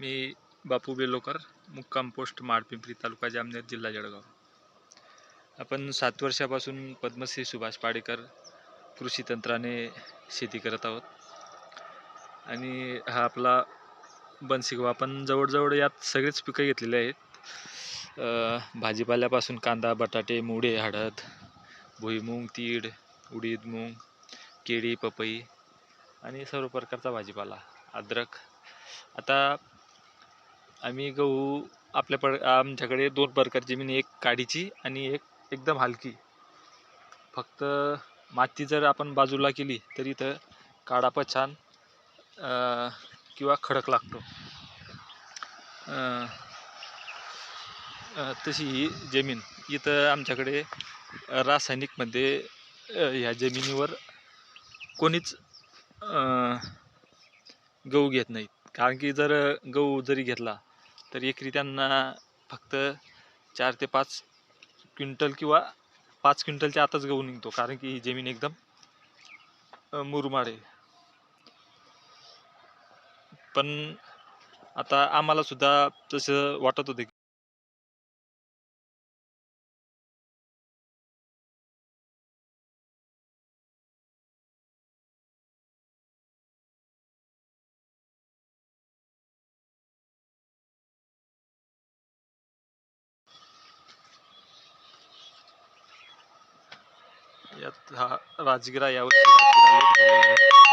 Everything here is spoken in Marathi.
मी बापू बेलोकर मुक्काम पोस्ट माडपिंपरी तालुका जामनेर जिल्हा जळगाव. आपण सात वर्षापासून पद्मश्री सुभाष पाडेकर कृषी तंत्राने शेती करत आहोत. आणि हा आपला बनसिगवा आपण जवळजवळ यात सगळेच पिकं घेतलेले आहेत. भाजीपाल्यापासून कांदा बटाटे मुळे हळद भुईमूग तीळ उडीद मूग केळी पपई आणि सर्व प्रकारचा भाजीपाला अद्रक. आता आम्ही गहू आपल्या पड आमच्याकडे दोन प्रकारची जमीन एक काडीची आणि एक एकदम हलकी. फक्त माती जर आपण बाजूला केली तर इथं काडा पण छान किंवा खडक लागतो. तशी ही जमीन. इथं आमच्याकडे रासायनिकमध्ये ह्या जमिनीवर कोणीच गहू घेत नाहीत. कारण की जर गहू जरी घेतला तर एकरी त्यांना फक्त चार ते पाच क्विंटल किंवा पाच क्विंटलच्या आतच गहू निघतो कारण की ही जमीन एकदम मुरमाड आहे. पण आता आम्हाला सुद्धा तसं वाटत होतं की यात हा राजगिरा यावर्षी राजगिरा लेट झालेला आहे धन्यवाद